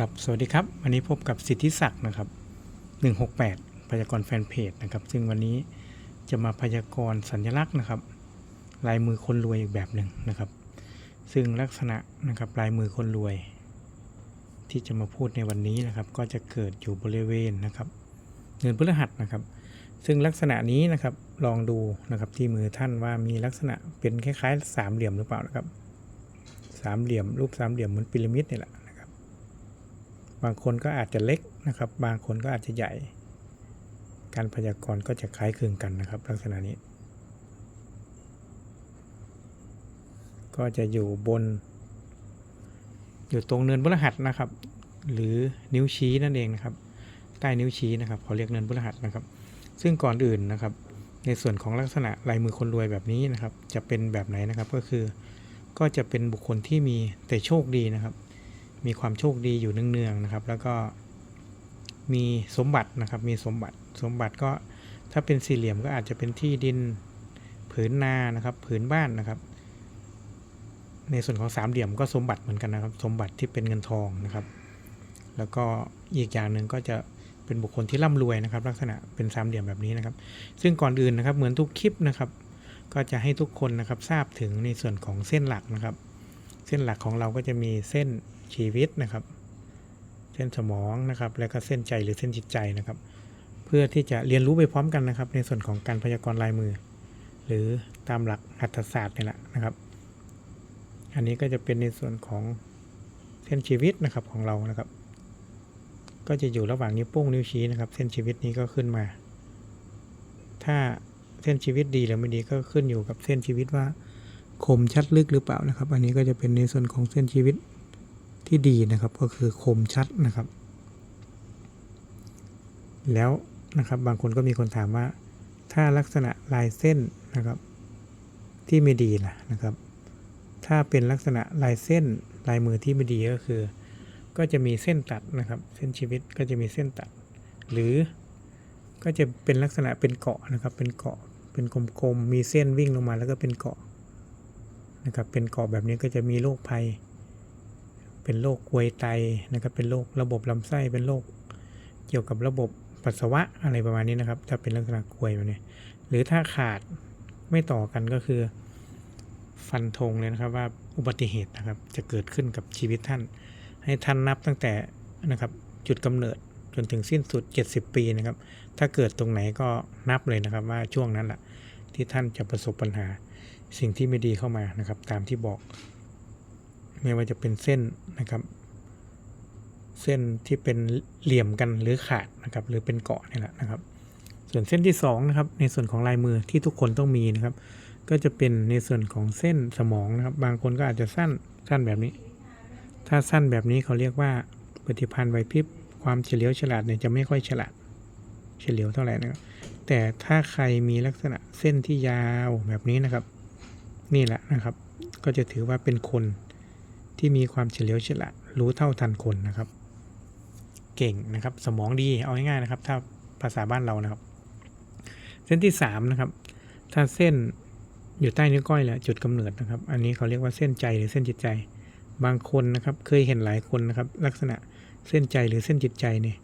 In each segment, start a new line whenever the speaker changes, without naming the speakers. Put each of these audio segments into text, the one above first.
ครับสวัสดีครับ วันนี้พบกับสิทธิศักดิ์นะครับ 168 พยากรณ์แฟนเพจนะครับ ซึ่งวันนี้จะมาพยากรณ์สัญลักษณ์นะครับ ลายมือคนรวยอีกแบบหนึ่งนะครับ ซึ่งลักษณะนะครับลายมือคนรวย ที่จะมาพูดในวันนี้นะครับ ก็จะเกิดอยู่บริเวณนะครับเนินพฤหัสนะครับ ซึ่งลักษณะนี้นะครับลองดูนะครับที่มือท่านว่ามีลักษณะเป็นคล้ายๆสามเหลี่ยมหรือเปล่านะครับสามเหลี่ยมรูปสามเหลี่ยมเหมือนพีระมิดนี่แหละ บางคนก็อาจจะเล็กนะครับ บางคนก็อาจจะใหญ่ การพยากรณ์ก็จะคล้ายคลึงกันนะครับ ลักษณะนี้ ก็จะอยู่บน อยู่ตรงเนินพฤหัสนะครับ หรือนิ้วชี้นั่นเองนะครับ ใต้นิ้วชี้นะครับเขาเรียกเนินพฤหัสนะครับ ซึ่งก่อนอื่นนะครับ ในส่วนของลักษณะลายมือคนรวยแบบนี้นะครับ จะเป็นแบบไหนนะครับก็คือ ก็จะเป็นบุคคลที่มีแต่โชคดีนะครับ มีความโชคดีอยู่เนืองๆนะครับ แล้วก็มีสมบัตินะครับมีสมบัติสมบัติก็ถ้าเป็นสี่เหลี่ยมก็อาจจะเป็นที่ดินผืนนานะครับ ผืนบ้านนะครับ ในส่วนของสามเหลี่ยมก็สมบัติเหมือนกันนะครับ สมบัติที่เป็นเงินทองนะครับ แล้วก็อีกอย่างหนึ่งก็จะเป็นบุคคลที่ร่ำรวยนะครับ ลักษณะเป็นสามเหลี่ยมแบบนี้นะครับ ซึ่งก่อนอื่นนะครับ เหมือนทุกคลิปนะครับ ก็จะให้ทุกคนนะครับทราบถึงในส่วนของเส้นหลักนะครับ เส้นหลักของเราก็จะมีเส้น ชีวิตนะครับ เส้นสมองนะครับ แล้วก็เส้นใจหรือเส้นจิตใจนะครับ เพื่อที่จะเรียนรู้ไปพร้อมกันนะครับ ในส่วนของการพยากรณ์ลายมือ หรือตามหลักหัตถศาสตร์นี่แหละนะครับ อันนี้ก็จะเป็นในส่วนของเส้นชีวิตนะครับของเรานะครับ ก็จะอยู่ระหว่างนิ้วโป้งนิ้วชี้นะครับ เส้นชีวิตนี้ก็ขึ้นมา ถ้าเส้นชีวิตดีหรือไม่ดีก็ขึ้นอยู่กับเส้นชีวิตว่าคมชัดลึกหรือเปล่านะครับ อันนี้ก็จะเป็นในส่วนของเส้นชีวิต ที่ดีนะครับก็คือคมชัดนะครับ แล้วนะครับบางคนก็มีคนถามว่า ถ้าลักษณะลายเส้นนะครับ ที่ไม่ดีล่ะนะครับ ถ้าเป็นลักษณะลายเส้นลายมือที่ไม่ดีก็คือ ก็จะมีเส้นตัดนะครับ เส้นชีวิตก็จะมีเส้นตัด หรือก็จะเป็นลักษณะเป็นเกาะนะครับ เป็นเกาะเป็นกลมๆมีเส้นวิ่งลงมาแล้วก็เป็นเกาะนะครับเป็นเกาะแบบนี้ก็จะมีโรคภัย เป็นโรคกวยไตนะครับเป็นโรคระบบลำไส้เป็นโรคเกี่ยวกับระบบปัสสาวะอะไรประมาณนี้นะครับ ถ้าเป็นลักษณะกวยแบบนี้หรือถ้าขาดไม่ต่อกันก็คือ ฟันธงเลยนะครับว่าอุบัติเหตุนะครับ จะเกิดขึ้นกับชีวิตท่าน ให้ท่านนับตั้งแต่นะครับจุดกำเนิดจนถึงสิ้นสุด 70 ปีนะครับ ถ้าเกิดตรงไหนก็นับเลยนะครับว่าช่วงนั้นแหละที่ท่านจะประสบปัญหาสิ่งที่ไม่ดีเข้ามานะครับ ตามที่บอก ไม่ว่าจะเป็นเส้นนะครับ เส้นที่เป็นเหลี่ยมกันหรือขาดนะครับ หรือเป็นเกาะนี่แหละนะครับ ส่วนเส้นที่สองนะครับในส่วนของลายมือที่ทุกคนต้องมีนะครับ ก็จะเป็นในส่วนของเส้นสมองนะครับ บางคนก็อาจจะสั้นสั้นแบบนี้ ถ้าสั้นแบบนี้เขาเรียกว่าปฏิพันธ์ไหวพริบความเฉลียวฉลาดเนี่ยจะไม่ค่อยฉลาดเฉลียวเท่าไหร่นะครับ แต่ถ้าใครมีลักษณะเส้นที่ยาวแบบนี้นะครับ นี่แหละนะครับ ก็จะถือว่าเป็นคน ที่มีความเฉลียวฉลาดรู้เท่าทันคนนะครับ เก่งนะครับ สมองดีเอาง่ายๆนะครับ ถ้าภาษาบ้านเรานะครับ เส้นที่สามนะครับ ถ้าเส้นอยู่ใต้นิ้วก้อยแหละจุดกำเนิดนะครับ อันนี้เขาเรียกว่าเส้นใจหรือเส้นจิตใจ บางคนนะครับ เคยเห็นหลายคนนะครับ ลักษณะเส้นใจหรือเส้นจิตใจเนี่ย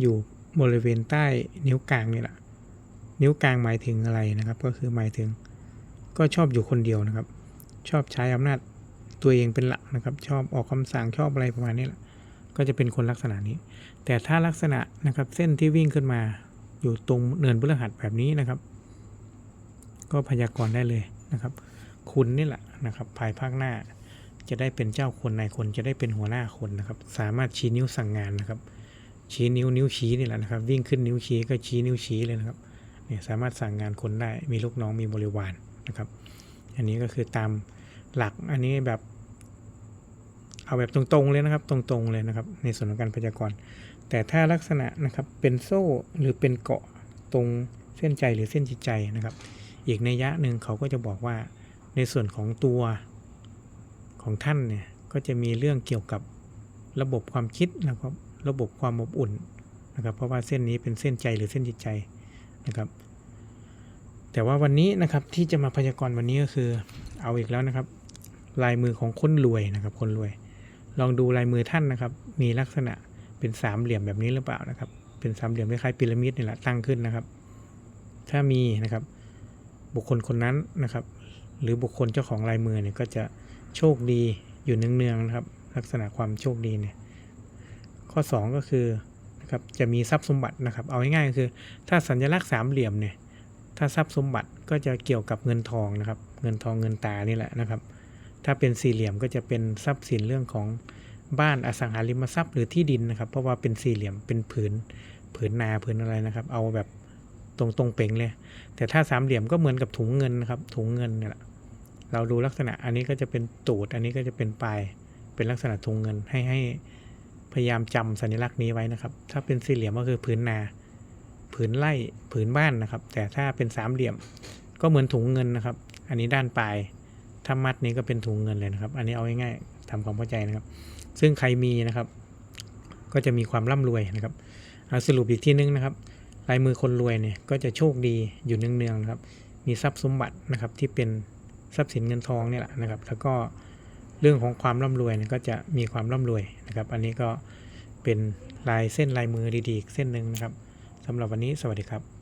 อยู่บริเวณใต้นิ้วกลางนี่แหละนิ้วกลางหมายถึงอะไรนะครับ ก็คือหมายถึง ก็ชอบอยู่คนเดียวนะครับ ชอบใช้อำนาจ ตัวเองเป็นหลักนะครับ ชอบออกคำสั่งชอบอะไรประมาณนี้แหละก็จะเป็นคนลักษณะนี้ แต่ถ้าลักษณะนะครับเส้นที่วิ่งขึ้นมาอยู่ตรงเนินพฤหัสแบบนี้นะครับ ก็พยากรณ์ได้เลยนะครับ คุณนี่แหละนะครับ ภายภาคหน้าจะได้เป็นเจ้าคนนายคนจะได้เป็นหัวหน้าคนนะครับ สามารถชี้นิ้วสั่งงานนะครับ ชี้นิ้วนิ้วชี้นี่แหละนะครับ วิ่งขึ้นนิ้วชี้ก็ชี้นิ้วชี้เลยนะครับเนี่ยสามารถสั่งงานคนได้มีลูกน้องมีบริวารนะครับ อันนี้ก็คือตาม หลักอันนี้แบบ เอาแบบตรงๆเลยนะครับ ตรงๆเลยนะครับ ในส่วนของการพยากรณ์แต่ถ้าลักษณะนะครับเป็นโซ่หรือเป็นเกาะตรงเส้นใจหรือเส้นจิตใจนะครับ อีกในยะหนึ่งเขาก็จะบอกว่าในส่วนของตัวของท่านเนี่ยก็จะมีเรื่องเกี่ยวกับระบบความคิดนะครับระบบความอบอุ่นนะครับ เพราะว่าเส้นนี้เป็นเส้นใจหรือเส้นจิตใจนะครับ แต่ว่าวันนี้นะครับที่จะมาพยากรณ์วันนี้ก็คือเอาอีกแล้วนะครับ ลายมือของคนรวยนะครับ คนรวย ลองดูลายมือท่านนะครับ มีลักษณะเป็นสามเหลี่ยมแบบนี้หรือเปล่านะครับ เป็นสามเหลี่ยมคล้ายๆพีระมิดนี่แหละตั้งขึ้นนะครับ ถ้ามีนะครับ บุคคลคนนั้นนะครับ หรือบุคคลเจ้าของลายมือเนี่ยก็จะโชคดีอยู่เนืองๆนะครับ ลักษณะความโชคดีเนี่ย ข้อ 2 ก็คือนะครับจะมีทรัพย์สมบัตินะครับ เอาง่ายๆก็คือ ถ้าสัญลักษณ์สามเหลี่ยมเนี่ยถ้าทรัพย์สมบัติก็จะเกี่ยวกับเงินทองนะครับ เงินทองเงินตานี่แหละนะครับ ถ้าเป็นสี่เหลี่ยมก็จะเป็นทรัพย์สินเรื่องของบ้านอสังหาริมทรัพย์หรือที่ดินนะครับ เพราะว่าเป็นสี่เหลี่ยมเป็นผืนผืนนาผืนอะไรนะครับ เอาแบบตรงตรงๆเป่งเลย แต่ถ้าสามเหลี่ยมก็เหมือนกับถุงเงินนะครับ ถุงเงินนี่แหละเราดูลักษณะอันนี้ก็จะเป็นตูด อันนี้ก็จะเป็นปลาย เป็นลักษณะถุงเงินให้ให้พยายามจำสัญลักษณ์นี้ไว้นะครับ ถ้าเป็นสี่เหลี่ยมก็คือผืนนาผืนไร่ผืนบ้านนะครับ แต่ถ้าเป็นสามเหลี่ยมก็เหมือนถุงเงินนะครับ อันนี้ด้านปลาย ถ้ามัดนี้ก็เป็นถุงเงินเลยนะครับ อันนี้เอาง่ายๆทำความเข้าใจนะครับ ซึ่งใครมีนะครับ ก็จะมีความร่ำรวยนะครับเอาสรุปอีกที่นึงนะครับ ลายมือคนรวยเนี่ยก็จะโชคดีอยู่เนืองๆนะครับ มีทรัพย์สมบัตินะครับที่เป็นทรัพย์สินเงินทองเนี่ยแหละนะครับ แล้วก็เรื่องของความร่ำรวยเนี่ยก็จะมีความร่ำรวยนะครับ อันนี้ก็เป็นลายเส้นลายมือดีๆเส้นหนึ่งนะครับสำหรับวันนี้สวัสดีครับ